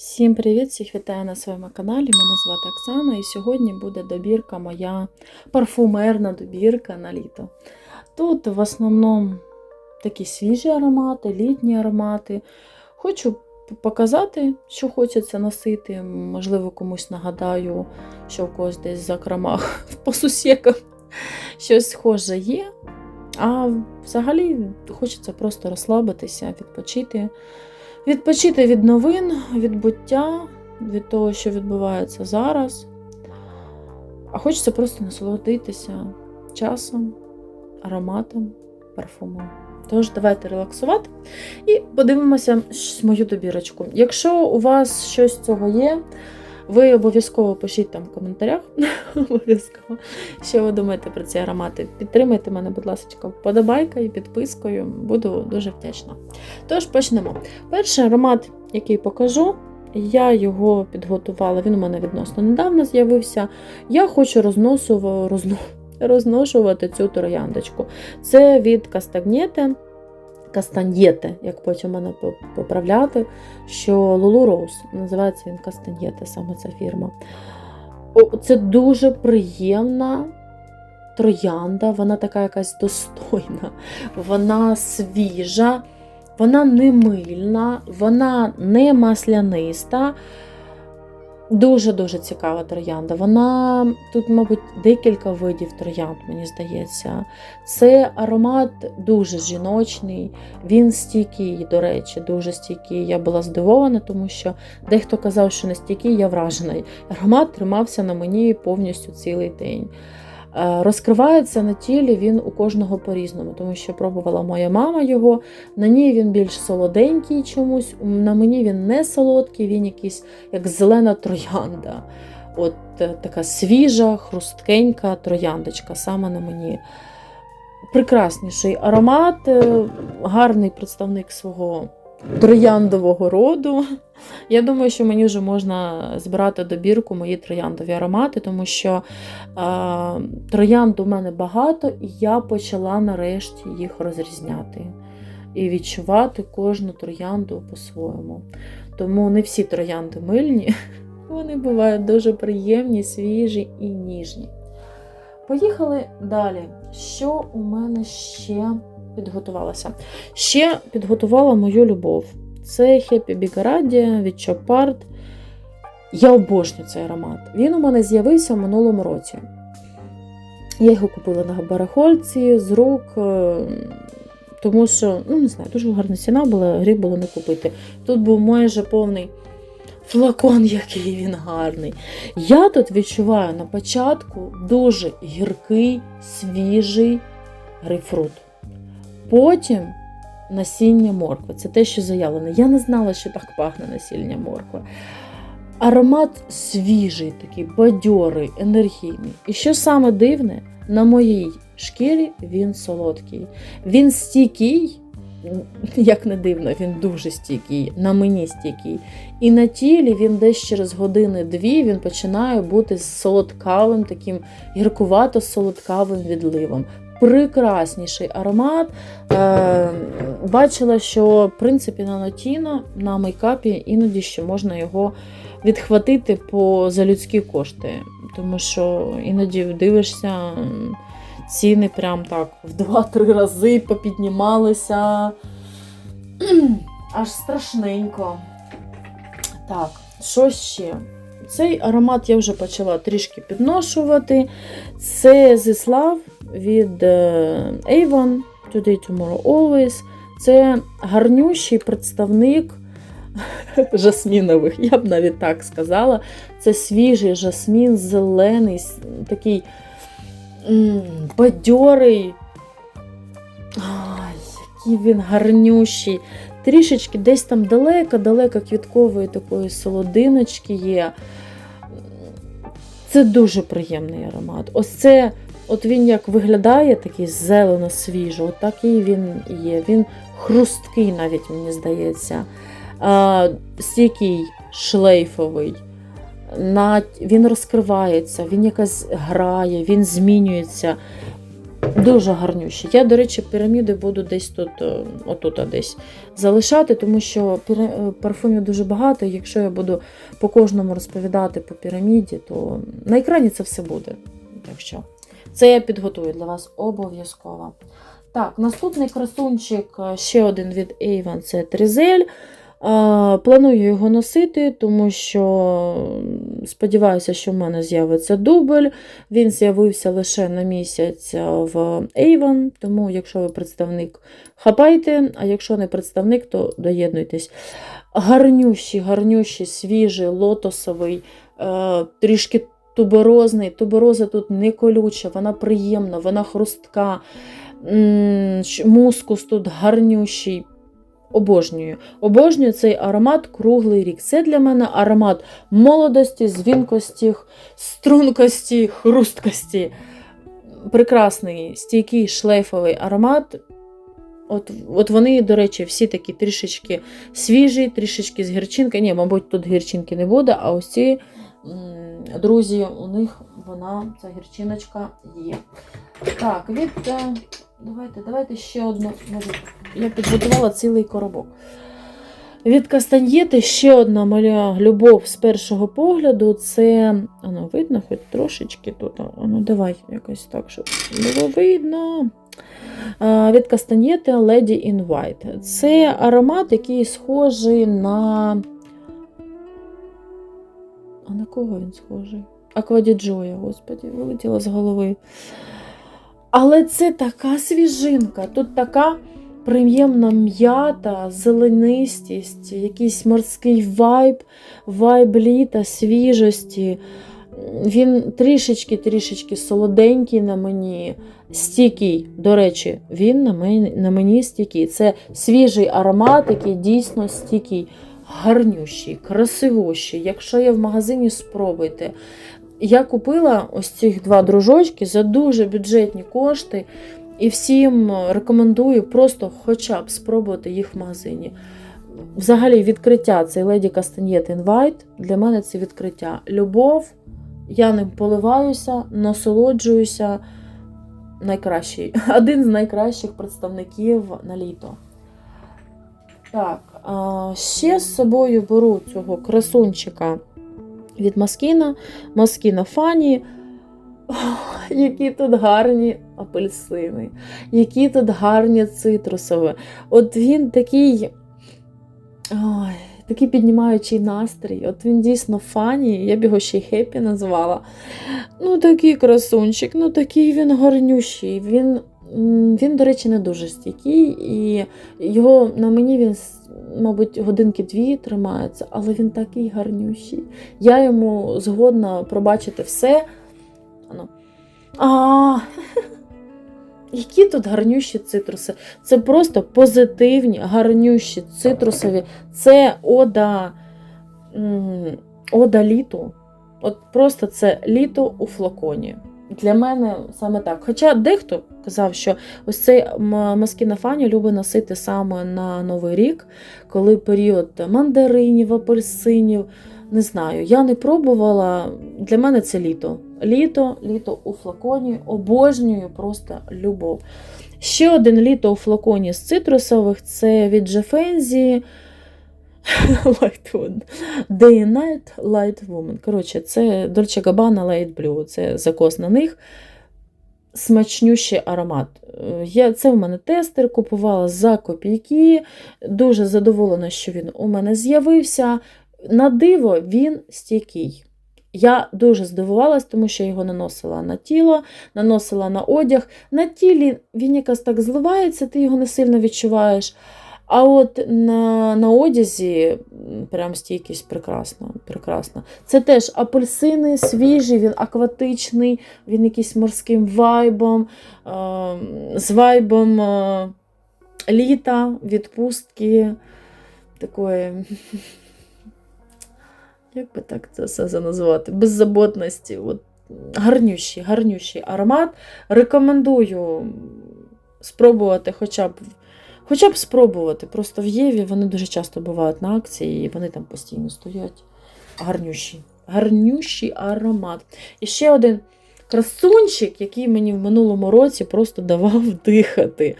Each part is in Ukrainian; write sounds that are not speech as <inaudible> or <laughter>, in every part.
Всім привіт! Всіх вітаю на своєму каналі. Мене звати Оксана, і сьогодні буде добірка моя парфумерна добірка на літо. Тут в основному такі свіжі аромати, літні аромати. Хочу показати, що хочеться носити. Можливо, комусь нагадаю, що в когось десь за крамах <laughs> по сусіках щось схоже є. А взагалі хочеться просто розслабитися, відпочити. Відпочити від новин, від буття, від того, що відбувається зараз. А хочеться просто насолодитися часом, ароматом, парфумом. Тож, давайте релаксувати і подивимося мою добірочку. Якщо у вас щось з цього є, ви обов'язково пишіть там в коментарях. <laughs> обов'язково, що ви думаєте про ці аромати. Підтримайте мене, будь ласка, вподобайка і підпискою. Буду дуже вдячна. Тож почнемо. Перший аромат, який покажу, я його підготувала, він у мене відносно недавно з'явився. Я хочу розносу, розно, <laughs> розношувати цю трояндочку. Це від Кастагнєте. Кастаньєте, як потім мене поправляти, що Лулу Роуз, називається він Кастаньєте, саме ця фірма. О, Це дуже приємна троянда, вона така якась достойна, вона свіжа, вона не мильна, вона не масляниста. Дуже-дуже цікава троянда. Вона тут, мабуть, декілька видів троянд, мені здається. Це аромат дуже жіночний, він стійкий, до речі, дуже стійкий. Я була здивована, тому що дехто казав, що не стійкий, я вражений. Аромат тримався на мені повністю цілий день. Розкривається на тілі він у кожного по-різному, тому що пробувала моя мама його. На ній він більш солоденький чомусь, на мені він не солодкий, він якийсь як зелена троянда. От е, Така свіжа, хрусткенька трояндочка саме на мені. Прекрасніший аромат, е, гарний представник свого трояндового роду. Я думаю, що мені вже можна збирати добірку мої трояндові аромати, тому що а, троянд у мене багато, і я почала нарешті їх розрізняти і відчувати кожну троянду по-своєму. Тому не всі троянди мильні, <laughs> вони бувають дуже приємні, свіжі і ніжні. Поїхали далі. Що у мене ще підготувалося? Ще підготувала мою любов. Це Happy Bigaraddia від Chopard. Я обожнюю цей аромат. Він у мене з'явився в минулому році. Я його купила на барахольці з рук, е, тому що, ну, не знаю, дуже гарна ціна була, гріх було не купити. Тут був майже повний флакон, <laughs> який він гарний. Я тут відчуваю на початку дуже гіркий, свіжий грейпфрут. Потім насіння моркви. Це те, що заявлено. Я не знала, що так пахне насіння моркви. Аромат свіжий, такий бадьорий, енергійний. І що саме дивне, на моїй шкірі він солодкий. Він стійкий, як не дивно, він дуже стійкий, на мені стійкий. І на тілі він десь через години-дві він починає бути солодкавим, таким гіркувато-солодкавим відливом прекрасніший аромат. Е, Бачила, що в принципі на Нотіно, на мейкапі іноді ще можна його відхватити по за людські кошти. Тому що іноді дивишся, ціни прям так в 2-3 рази попіднімалися. <clears throat> Аж страшненько. Так, що ще? Цей аромат я вже почала трішки підношувати. Це Зислав від е, Avon Today Tomorrow Always. Це гарнющий представник <laughs> жасмінових, я б навіть так сказала. Це свіжий жасмін, зелений, такий бадьорий. Який він гарнющий. Трішечки десь там далеко-далеко квіткової такої солодиночки є. Це дуже приємний аромат. Ось це, от він як виглядає, такий зелено свіжо, от такий він є. Він хрусткий, навіть, мені здається, а, стійкий, шлейфовий. Він розкривається, він якось грає, він змінюється. Дуже гарнющі. Я, до речі, піраміди буду десь тут, е, отут десь залишати, тому що е, парфумів дуже багато. Якщо я буду по кожному розповідати по піраміді, то на екрані це все буде. Так що це я підготую для вас обов'язково. Так, наступний красунчик, е, ще один від Avon, це Тризель. Е, Планую його носити, тому що сподіваюся, що в мене з'явиться дубль. Він з'явився лише на місяць е, в Avon, тому якщо ви представник, хапайте, а якщо не представник, то доєднуйтесь. Гарнющий, гарнющий, свіжий, лотосовий, трішки туберозний. Тубероза тут не колюча, вона приємна, вона хрустка. Мускус тут гарнющий. Обожнюю. Обожнюю цей аромат круглий рік. Це для мене аромат молодості, звінкості, стрункості, хрусткості. Прекрасний, стійкий шлейфовий аромат. От, от вони, до речі, всі такі трішечки свіжі, трішечки з гірчинки. Ні, мабуть, тут гірчинки не буде, а ось ці друзі, у них вона, ця гірчиночка є. Так, від. е, Давайте, давайте ще одну. Може, я підготувала цілий коробок. Від Кастаньєти ще одна моя любов з першого погляду. Це. Воно видно, хоч трошечки тут. Ну давай якось так, щоб було видно. Від Кастаньєти Lady in White. Це аромат, який схожий на. А на кого він схожий? Аквадіджоя, господі, вилетіла з голови. Але це така свіжинка, тут така приємна м'ята, зеленистість, якийсь морський вайб, вайб літа, свіжості. Він трішечки-трішечки солоденький на мені, стійкий. До речі, він на мені, на мені стійкий. Це свіжий аромат, який дійсно стійкий, гарнющий, красивущий. Якщо є в магазині, спробуйте. Я купила ось цих два дружочки за дуже бюджетні кошти. І всім рекомендую просто хоча б спробувати їх в магазині. Взагалі, відкриття цей Леді Кастаньєт Invite для мене це відкриття. Любов, я ним поливаюся, насолоджуюся. Найкращий, <laughs> один з найкращих представників на літо. Так, ще з собою беру цього красунчика від Маскіна, Маскіна Фані. Які тут гарні апельсини, які тут гарні цитрусові. От він такий, ой, такий піднімаючий настрій. От він дійсно фані, я б його ще й хеппі назвала. Ну, такий красунчик, ну такий він гарнющий. Він, він, до речі, не дуже стійкий, і його на мені він, мабуть, годинки дві тримається, але він такий гарнющий. Я йому згодна пробачити все. А, <laughs> які тут гарнющі цитруси. Це просто позитивні, гарнющі цитрусові. Це ода, ода літу. От просто це літо у флаконі. Для мене саме так. Хоча дехто казав, що ось цей маскіна фані любить носити саме на Новий рік, коли період мандаринів, апельсинів. Не знаю, я не пробувала. Для мене це літо. Літо, літо у флаконі. Обожнюю просто любов. Ще один літо у флаконі з цитрусових це від Джефензі. <laughs> Light One. Day and Night Light Woman. Коротше, це Dolce Gabbana Light Blue. Це закос на них. Смачнющий аромат. Я, це в мене тестер, купувала за копійки. Дуже задоволена, що він у мене з'явився. На диво, він стійкий. Я дуже здивувалась, тому що я його наносила на тіло, наносила на одяг. На тілі він якось так зливається, ти його не сильно відчуваєш. А от на, на одязі прям стійкість прекрасна. прекрасна. Це теж апельсини свіжі, він акватичний, він якийсь морським вайбом, з вайбом літа, відпустки, такої. <laughs> Як би так це все назвати? Беззаботності. От, гарнющий, гарнющий аромат. Рекомендую спробувати хоча б Хоча б спробувати. Просто в Єві вони дуже часто бувають на акції, і вони там постійно стоять. Гарнющі. Гарнющий аромат. І ще один красунчик, який мені в минулому році просто давав <laughs> дихати.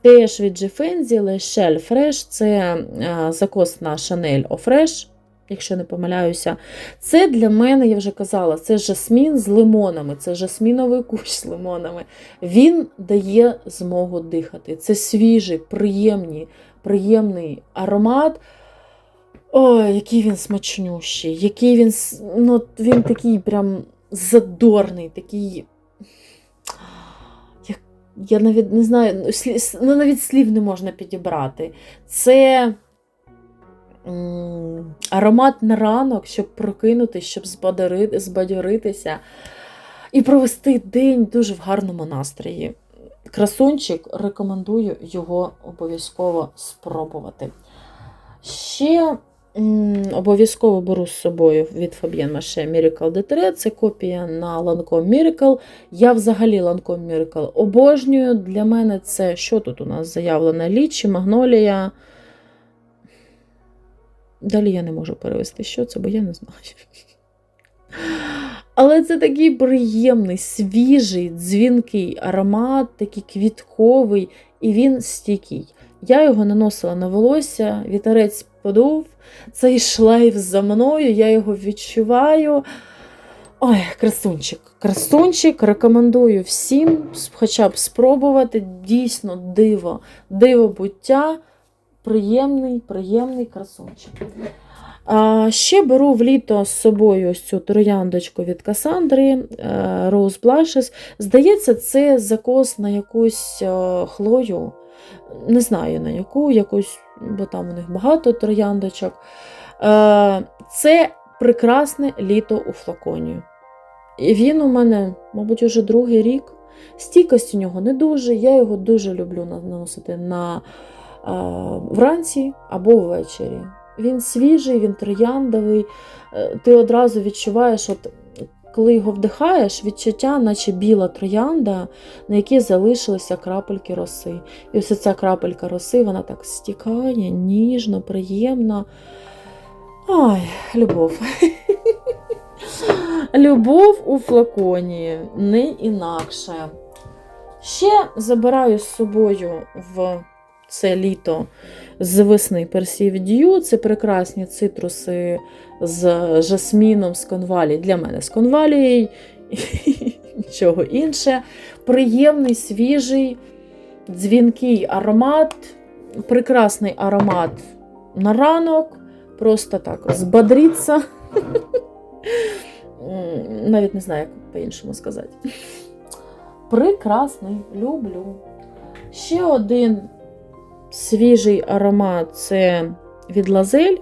Теж від Джефензі Shell Fresh, це е, закос на Chanel Fresh, якщо не помиляюся. Це для мене, я вже казала, це жасмін з лимонами, це жасміновий кущ з лимонами. Він дає змогу дихати. Це свіжий, приємний, приємний аромат. Ой, який він смачнющий, який він ну, він такий прям задорний, такий. Я, навіть не знаю, ну, навіть слів не можна підібрати. Це аромат на ранок, щоб прокинутися, щоб збадьоритися і провести день дуже в гарному настрої. Красунчик, рекомендую його обов'язково спробувати. Ще обов'язково беру з собою від Fabienne Mache Miracle Detre. Це копія на Lancome Miracle. Я взагалі Lancome Miracle обожнюю. Для мене це що тут у нас заявлено? Лічі, магнолія. Далі я не можу перевести, що це, бо я не знаю. Але це такий приємний, свіжий, дзвінкий аромат, такий квітковий, і він стійкий. Я його наносила на волосся, вітерець подув, цей шлейф за мною, я його відчуваю. Ой, красунчик, красунчик, рекомендую всім хоча б спробувати. Дійсно диво, диво буття, приємний, приємний красунчик. А, ще беру в літо з собою ось цю трояндочку від Касандри е, Rose Blushes. Здається, це закос на якусь е, хлою. Не знаю на яку, якусь, бо там у них багато трояндочок. Е, Це прекрасне літо у флаконі. І він у мене, мабуть, уже другий рік. Стійкость у нього не дуже. Я його дуже люблю наносити на, вранці або ввечері. Він свіжий, він трояндовий. Е, Ти одразу відчуваєш, от, коли його вдихаєш, відчуття, наче біла троянда, на якій залишилися крапельки роси. І ось ця крапелька роси, вона так стікає, ніжно, приємно. Ой, любов. <laughs> Любов у флаконі, не інакше. Ще забираю з собою в це літо з весни Perceived Dew. Це прекрасні цитруси з жасміном з конвалій. Для мене з конвалією і <laughs> нічого інше. Приємний, свіжий, дзвінкий аромат, прекрасний аромат на ранок. Просто так збадріться. <laughs> Навіть не знаю, як по-іншому сказати. Прекрасний, люблю. Ще один свіжий аромат це від Лазель.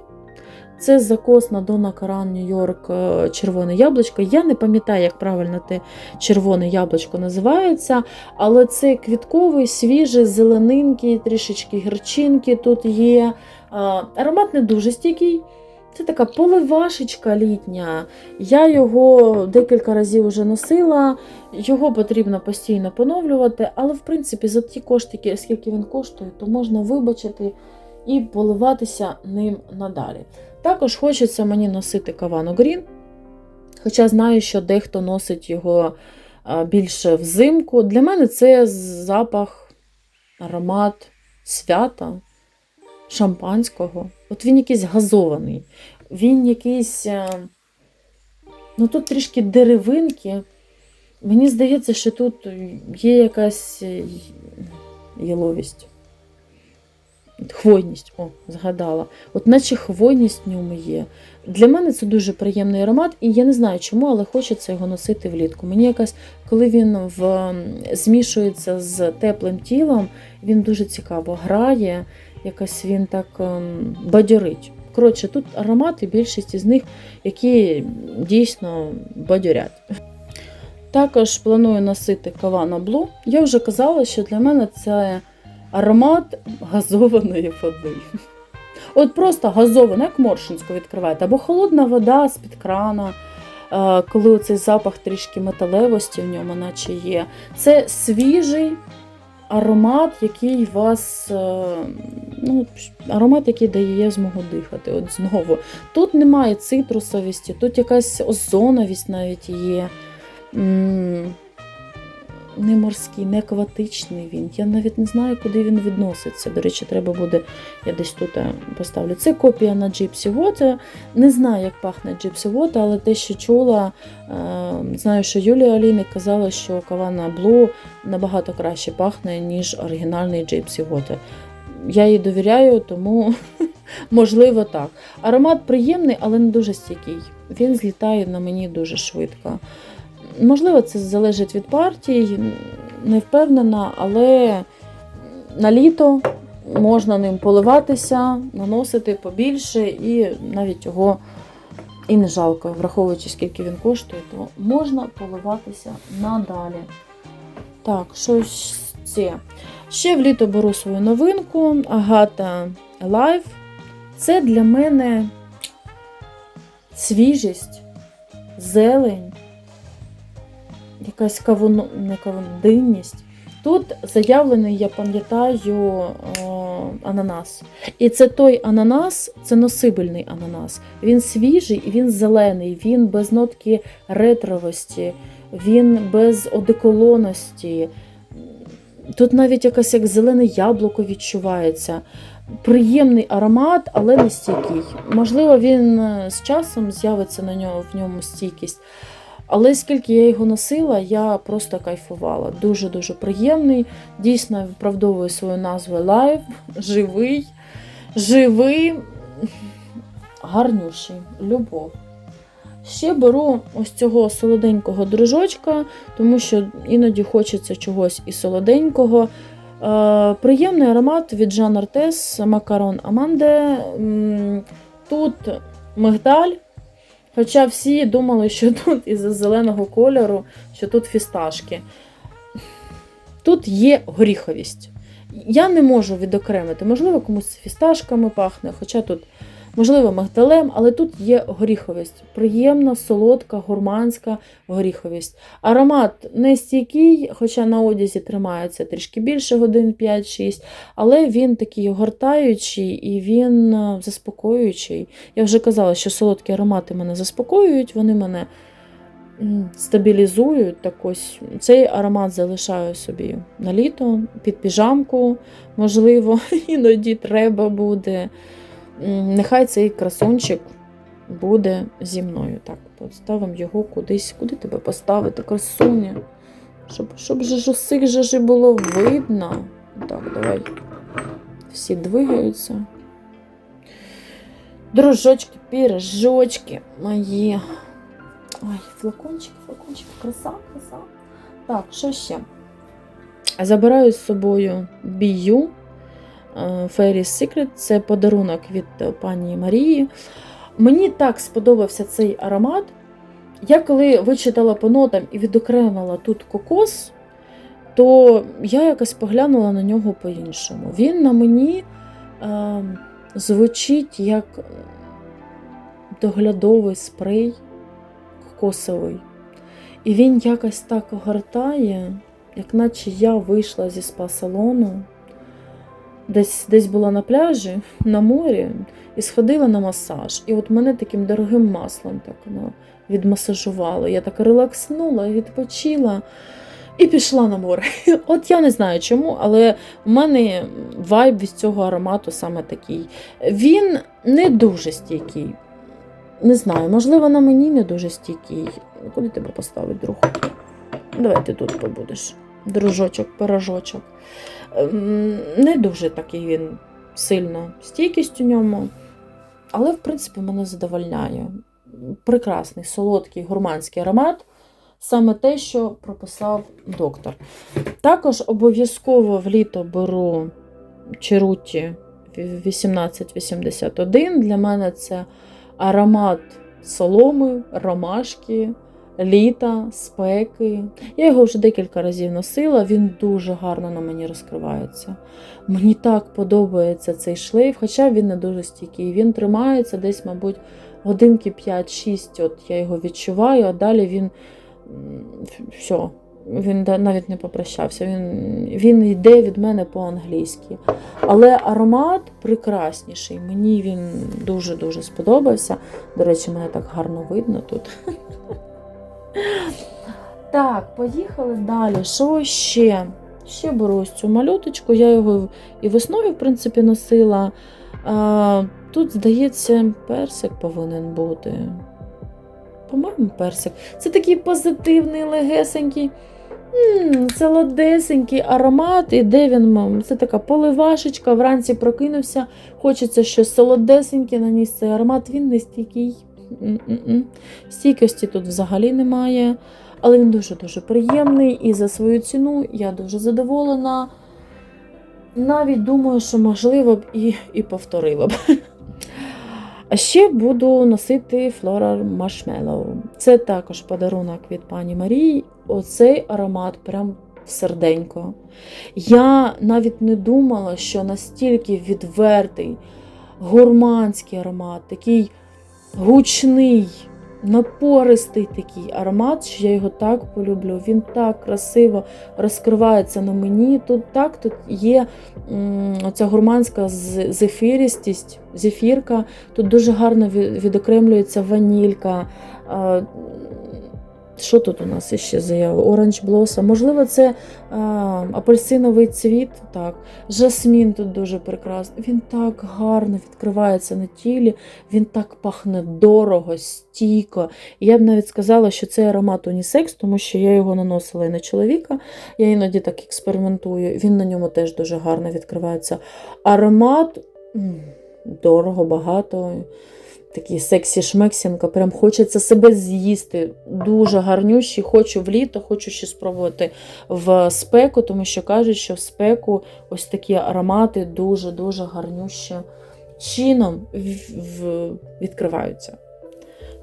Це закос на Дона Каран Нью-Йорк е, червоне яблучко. Я не пам'ятаю, як правильно те червоне яблучко називається, але це квітковий, свіжий, зеленинкий, трішечки гірчинки тут є. Е, Аромат не дуже стійкий. Це така поливашечка літня. Я його декілька разів вже носила, його потрібно постійно поновлювати, але в принципі за ті кошти, скільки він коштує, то можна вибачити і поливатися ним надалі. Також хочеться мені носити Кавану Грін, хоча знаю, що дехто носить його більше взимку. Для мене це запах, аромат свята, шампанського. От він якийсь газований. Він якийсь. е, Ну тут трішки деревинки. Мені здається, що тут є якась е, яловість. Хвойність, о, згадала. От наче хвойність в ньому є. Для мене це дуже приємний аромат, і я не знаю чому, але хочеться його носити влітку. Мені якась, коли він в, змішується з теплим тілом, він дуже цікаво грає, якось він так ем, бадьорить. Коротше, тут аромати, більшість із них, які дійсно бадьорять. Також планую носити Кавана Блу. Я вже казала, що для мене це аромат газованої води. От просто газована, як моршинську відкриваєте, або холодна вода з-під крана, е, коли цей запах трішки металевості в ньому, наче є. Це свіжий аромат, який вас, е, ну, аромат, який дає змогу дихати. От знову. Тут немає цитрусовісті, тут якась озоновість навіть є. Не морський, не акватичний він. Я навіть не знаю, куди він відноситься. До речі, треба буде, я десь тут е, поставлю. Це копія на Gypsy Water. Не знаю, як пахне Gypsy Water, але те, що чула, е, знаю, що Юлія Аліни казала, що Кавана Blue набагато краще пахне, ніж оригінальний Gypsy Water. Я їй довіряю, тому <laughs> можливо так. Аромат приємний, але не дуже стійкий. Він злітає на мені дуже швидко. Можливо, це залежить від партій, не впевнена, але на літо можна ним поливатися, наносити побільше і навіть його і не жалко, враховуючи, скільки він коштує, то можна поливатися надалі. Так, що ще? Ще в літо беру свою новинку Агата Live. Це для мене свіжість, зелень, якась кавуно, не кавундинність. Тут заявлений, я пам'ятаю, о, ананас. І це той ананас, це носибельний ананас. Він свіжий він зелений, він без нотки ретровості, він без одеколоності. Тут навіть якесь як зелене яблуко відчувається. Приємний аромат, але не стійкий. Можливо, він е, з часом з'явиться на нього в ньому стійкість. Але скільки я його носила, я просто кайфувала. Дуже-дуже приємний. Дійсно виправдовує свою назву Live, живий, живий, гарнющий, любов. Ще беру ось цього солоденького дружочка, тому що іноді хочеться чогось і солоденького. Е, приємний аромат від Жан Артес, Макарон Аманде. Тут мигдаль. Хоча всі думали, що <laughs> тут із-за зеленого кольору, що тут фісташки. Тут є горіховість. Я не можу відокремити, можливо, комусь фісташками пахне, хоча тут, можливо, мигдалем, але тут є горіховість. Приємна, солодка, гурманська горіховість. Аромат не стійкий, хоча на одязі тримається трішки більше годин 5-6, але він такий огортаючий і він е, заспокоюючий. Я вже казала, що солодкі аромати мене заспокоюють, вони мене стабілізують. Так ось цей аромат залишаю собі на літо, під піжамку, можливо, <laughs> іноді треба буде. Нехай цей красунчик буде зі мною. Так, поставимо його кудись. Куди тебе поставити, красуня? Щоб, щоб же ж було видно. Так, давай. Всі двигаються. Дружочки, пірожочки мої. Ой, флакончик, флакончик, краса, краса. Так, що ще? Забираю з собою бію. Е, Fairy's Secret. Це подарунок від пані Марії. Мені так сподобався цей аромат. Я коли вичитала по нотам і відокремила тут кокос, то я якось поглянула на нього по-іншому. Він на мені е, звучить як доглядовий спрей кокосовий. І він якось так огортає, як наче я вийшла зі спа-салону, десь, десь була на пляжі, на морі, і сходила на масаж. І от мене таким дорогим маслом так воно відмасажувало. Я так релакснула, відпочила і пішла на море. <laughs> От я не знаю чому, але в мене вайб від цього аромату саме такий. Він не дуже стійкий. Не знаю, можливо, на мені не дуже стійкий. Куди тебе поставити, друг? Давай ти тут побудеш. Дружочок, пирожочок. Ем, Не дуже такий він сильно стійкість у ньому, але, в принципі, мене задовольняє. Прекрасний, солодкий, гурманський аромат. Саме те, що прописав доктор. Також обов'язково в літо беру Черуті 1881. Для мене це аромат соломи, ромашки, літа, спеки. Я його вже декілька разів носила, він дуже гарно на мені розкривається. Мені так подобається цей шлейф, хоча він не дуже стійкий. Він тримається десь, мабуть, годинки 5-6. От я його відчуваю, а далі він все. Він навіть не попрощався. Він, він йде від мене по-англійськи. Але аромат прекрасніший. Мені він дуже-дуже сподобався. До речі, мене так гарно видно тут. <laughs> Так, поїхали далі. Що ще? Ще беру ось цю малюточку, я його і весною, в принципі, носила. А, Тут, здається, персик повинен бути. По-моєму, персик. Це такий позитивний, легесенький, солодесенький аромат. І де він? мам? Це така поливашечка, вранці прокинувся. Хочеться щось солодесеньке, наніс цей аромат. Він не стійкий. Стійкості тут взагалі немає. Але він дуже-дуже приємний і за свою ціну я дуже задоволена. Навіть думаю, що можливо б і, і повторила б. А ще буду носити Floral Marshmallow. Це також подарунок від пані Марії. Оцей аромат прям серденько. Я навіть не думала, що настільки відвертий, гурманський аромат, такий гучний, напористий такий аромат, що я його так полюблю. Він так красиво розкривається на мені. Тут так тут є оця гурманська зефірістість, зефірка. Тут дуже гарно відокремлюється ванілька. Що тут у нас ще заява? Оранж блоса. Можливо, це а, апельсиновий цвіт. Так. Жасмін тут дуже прекрасний. Він так гарно відкривається на тілі, він так пахне дорого, стійко. Я б навіть сказала, що це аромат унісекс, тому що я його наносила і на чоловіка. Я іноді так експериментую. Він на ньому теж дуже гарно відкривається. Аромат дорого, багато. Такий сексі шмексінка, прям хочеться себе з'їсти. Дуже гарнющі. Хочу в літо, хочу ще спробувати в спеку, тому що кажуть, що в спеку ось такі аромати дуже-дуже гарнющі чином відкриваються.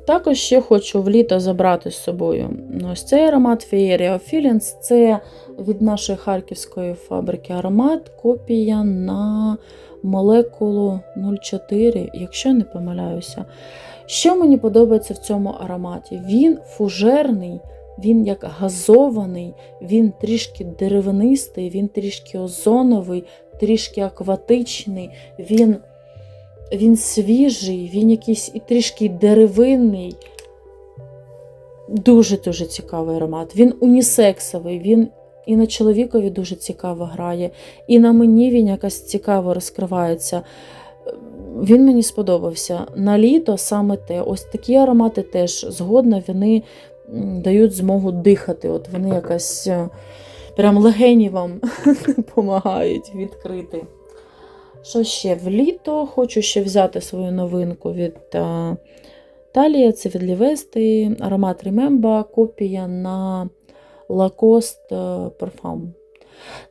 Також ще хочу в літо забрати з собою ось цей аромат Feeria Feelings. Це від нашої харківської фабрики аромат, копія на молекулу 04, якщо не помиляюся. Що мені подобається в цьому ароматі? Він фужерний, він як газований, він трішки деревинистий, він трішки озоновий, трішки акватичний, він, він свіжий, він якийсь і трішки деревинний. Дуже-дуже цікавий аромат. Він унісексовий, він і на чоловікові дуже цікаво грає, і на мені він якось цікаво розкривається. Він мені сподобався. На літо саме те. Ось такі аромати теж згодна, вони дають змогу дихати. От вони якось е, прям легені вам <laughs> допомагають відкрити. Що ще в літо? Хочу ще взяти свою новинку від е, Талія, це від Лівести, аромат Remember, копія на Lacoste е, Parfum.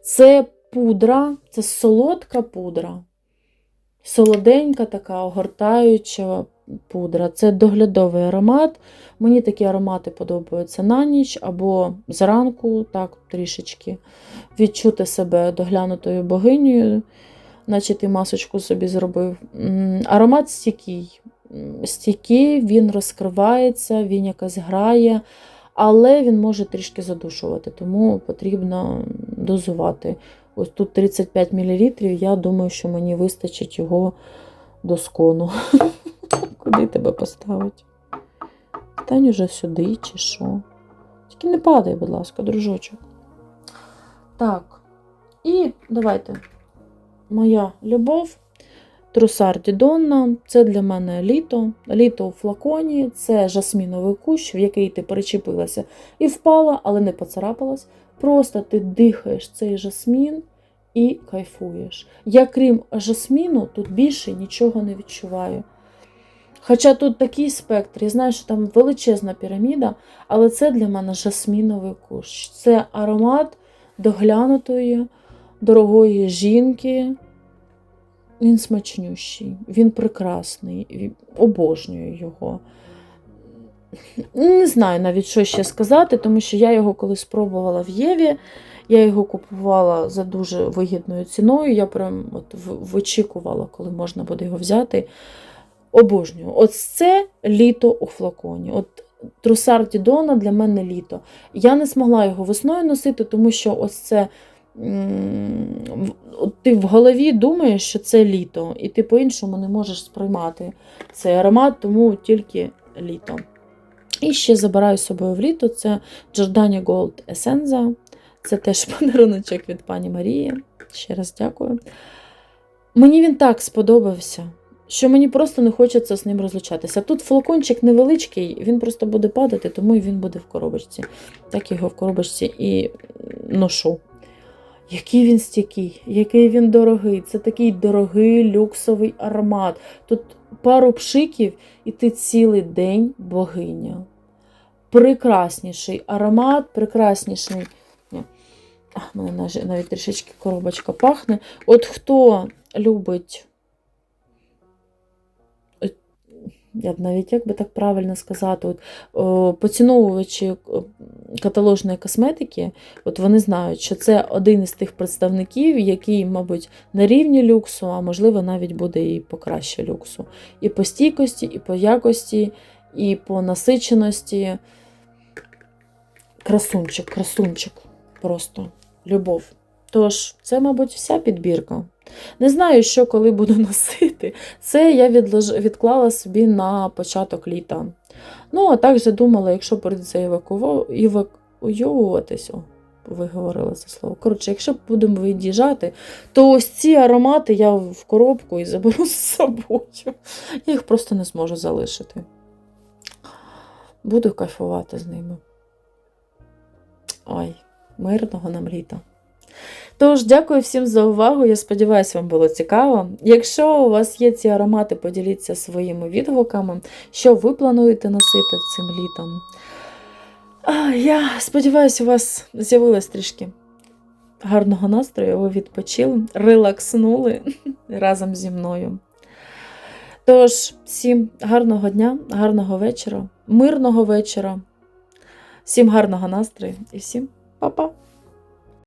Це пудра, це солодка пудра. Солоденька така огортаюча пудра. Це доглядовий аромат. Мені такі аромати подобаються на ніч або зранку, так, трішечки відчути себе доглянутою богинею, наче ти масочку собі зробив. Аромат стійкий. Стійкий, він розкривається, він якось грає, але він може трішки задушувати, тому потрібно дозувати. Ось тут 35 мл, я думаю, що мені вистачить його до скону. <laughs> Куди тебе поставити? Стань уже сюди чи що. Тільки не падай, будь ласка, дружочок. Так. І давайте. Моя любов. Трусар Дідонна. Це для мене літо. Літо у флаконі, це жасміновий кущ, в який ти перечепилася і впала, але не поцарапалась. Просто ти дихаєш цей жасмін і кайфуєш. Я, крім жасміну, тут більше нічого не відчуваю. Хоча тут такий спектр, я знаю, що там величезна піраміда, але це для мене жасміновий кущ. Це аромат доглянутої, дорогої жінки. Він смачнющий, він прекрасний, обожнюю його. Не знаю навіть, що ще сказати, тому що я його колись спробувала в Єві. Я його купувала за дуже вигідною ціною. Я прям от вичікувала, коли можна буде його взяти. Обожнюю. От це літо у флаконі. От трусар Дідона для мене літо. Я не змогла його весною носити, тому що ось це. Ти в голові думаєш, що це літо, і ти по-іншому не можеш сприймати цей аромат, тому тільки літо. І ще забираю з собою в літо це Giordani Gold Essenza. Це теж <laughs> подаруночок від пані Марії. Ще раз дякую. Мені він так сподобався, що мені просто не хочеться з ним розлучатися. Тут флакончик невеличкий, він просто буде падати, тому він буде в коробочці. Так його в коробочці і ношу. Який він стійкий, який він дорогий. Це такий дорогий люксовий аромат. Тут пару пшиків, і ти цілий день богиня. Прекрасніший аромат, прекрасніший. Ні. А, мене навіть трішечки коробочка пахне. От хто любить. Я б навіть як би так правильно сказати, от, о, поціновувачі каталожної косметики, от вони знають, що це один із тих представників, який, мабуть, на рівні люксу, а можливо, навіть буде і покраще люксу. І по стійкості, і по якості, і по насиченості. Красунчик, красунчик. Просто любов. Тож, це, мабуть, вся підбірка. Не знаю, що коли буду <laughs> носити. Це я відклала собі на початок літа. Ну, а також думала, якщо прийдеться о, виговорила це слово. Коротше, якщо будемо виїжджати, то ось ці аромати я в коробку і заберу <laughs> з собою. Я їх просто не зможу залишити. Буду кайфувати з ними. Ой, мирного нам літа. Тож, дякую всім за увагу. Я сподіваюся, вам було цікаво. Якщо у вас є ці аромати, поділіться своїми відгуками, що ви плануєте носити цим літом. Я сподіваюся, у вас з'явилось трішки гарного настрою, ви відпочили, релакснули <laughs> разом зі мною. Тож, всім гарного дня, гарного вечора, мирного вечора, всім гарного настрою і всім па-па!